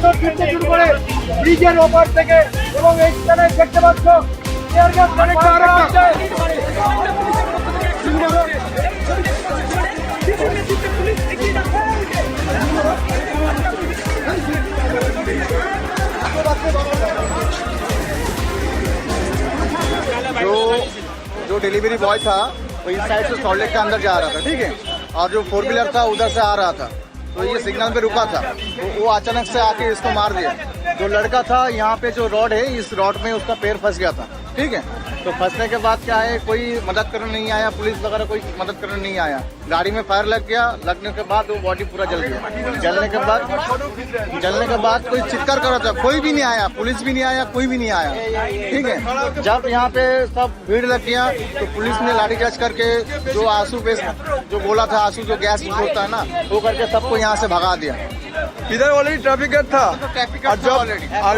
পাথর ফিরতে শুরু করে ব্রিজের ওপর থেকে এবং এইখানে দেখতে পাচ্ছ এয়ার গ্যাস কানেক্ট করা হচ্ছে जो जो डिलीवरी बॉय था वो इस साइड से सॉल्ट के अंदर जा रहा था ठीक है और जो फोर व्हीलर था उधर से आ रहा था तो ये सिग्नल पे रुका था। तो वो अचानक से आके इसको मार दिया। जो लड़का था, यहाँ पे जो रॉड है, इस रॉड में उसका पैर फंस गया था। ठीक है? तो फंसने के बाद क्या है कोई मदद करने नहीं आया पुलिस वगैरह कोई मदद करने नहीं आया। गाड़ी में फायर लग गया लगने के बाद वो बॉडी पूरा जल गया। जलने के बाद जलने के बाद कोई चित्कार कर रहा था कोई भी नहीं आया पुलिस भी नहीं आया कोई भी नहीं आया। ठीक है? जब यहाँ पे सब भीड़ लग गया तो पुलिस ने लाठीचार्ज करके जो आँसू पे जो बोला था आँसू जो गैस होता है ना वो करके सबको यहाँ से भगा दिया। इधर ऑलरेडी ट्रैफ़िक गेट था। ट्रैफ़िक और जब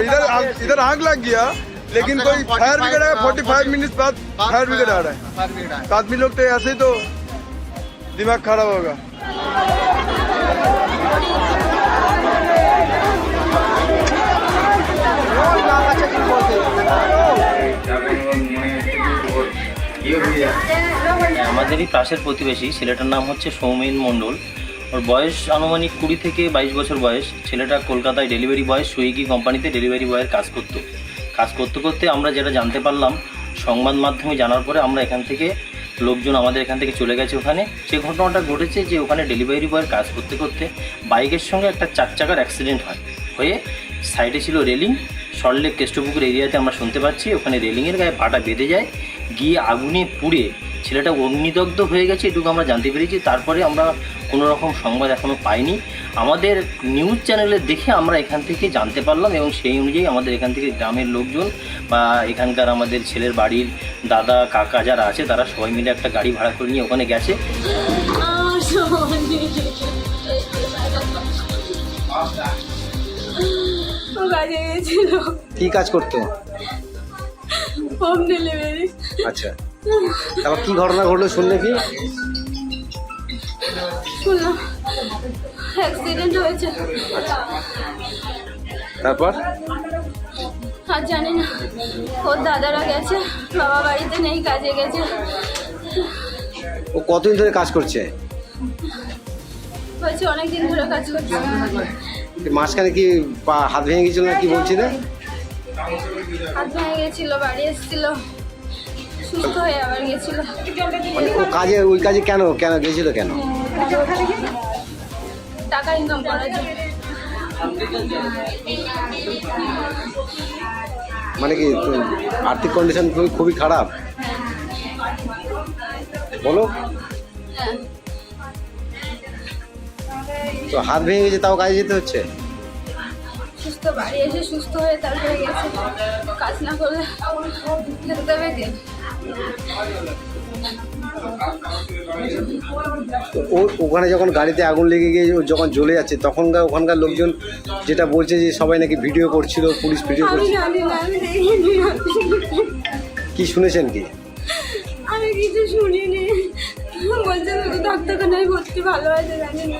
इधर इधर आग लग गया लेकिन कम से कोई कम फायर 45 ब्रिगेड आया फोर्टी फाइव मिनट बाद फायर ब्रिगेड आ रहा है फायर ब्रिगेड आया तो आदमी लोग तो ऐसे ही तो दिमाग खराब होगा আমাদেরই পাশের প্রতিবেশী ছেলেটার নাম হচ্ছে সৌমেন মণ্ডল ওর বয়স আনুমানিক কুড়ি থেকে বাইশ বছর বয়স ছেলেটা কলকাতায় ডেলিভারি বয় সুইগি কোম্পানিতে ডেলিভারি বয়ের কাজ করতো কাজ করতে করতে আমরা যেটা জানতে পারলাম, সংবাদ মাধ্যমে জানার পরে আমরা এখান থেকে লোকজন আমাদের এখান থেকে চলে গেছে ওখানে। যে ঘটনাটা ঘটেছে যে ওখানে ডেলিভারি বয়ের কাজ করতে করতে বাইকের সঙ্গে একটা চার চাকার অ্যাক্সিডেন্ট হয় হয়ে সাইডে ছিল রেলিং সল্টলেক কেষ্টপুকুর এরিয়াতে আমরা শুনতে পাচ্ছি, ওখানে রেলিংয়ের গায়ে পাটা বেঁধে যায়, গিয়ে আগুনে পুড়ে ছেলেটা অগ্নিদগ্ধ হয়ে গেছে এটুকু আমরা জানতে পেরেছি। তারপরে আমরা কোনো রকম সংবাদ এখনও পাইনি। আমাদের নিউজ চ্যানেলে দেখে আমরা এখান থেকে জানতে পারলাম এবং সেই অনুযায়ী আমাদের এখান থেকে গ্রামের লোকজন বা এখানকার আমাদের ছেলের বাড়ির দাদা কাকা যারা আছে তারা সবাই মিলে একটা গাড়ি ভাড়া করে নিয়ে ওখানে গেছে। কি কাজ করতো? Home delivery. আচ্ছা। তারপর কি ঘটনা ঘটলো শুনলে কি? অ্যাক্সিডেন্ট হয়েছে। তারপর? আর জানি না ওর দাদারা গেছে বাবা বাড়িতে নেই কাজে গেছে। ও কতদিন ধরে কাজ করছে? বলছে অনেকদিন ধরে কাজ করছে। মাঝখানে কি পা হাত ভেঙে গেছিল না কি বলছিলে? হাত ভেঙে গেছিল বাড়ি এসেছিল সুস্থ হয়ে আবার গেছিল। মানে কাজে ওই কাজে কেন কেন গেছিল কেন? টাকা ইনকাম জন্য মানে কি আর্থিক কন্ডিশন খুবই খুবই খারাপ? বলো। তো হাত ভেঙে গেছে তাও কাজে যেতে হচ্ছে? সুস্থ বাড়ি এসে সুস্থ হয়ে তারপরে গেছে। কাজ না করলে খেতে দেবে দিন তো ও ওখানে যখন গাড়িতে আগুন লেগে গিয়ে যখন জ্বলে যাচ্ছে তখনকার ওখানকার লোকজন যেটা বলছে যে সবাই নাকি ভিডিও করছিল পুলিশ ভিডিও করছিল। কি শুনেছেন কি? আমি কিছু শুনিনি। বলছে শুধু ডাক্তারখানায় ভর্তি ভালো আছে জানি না।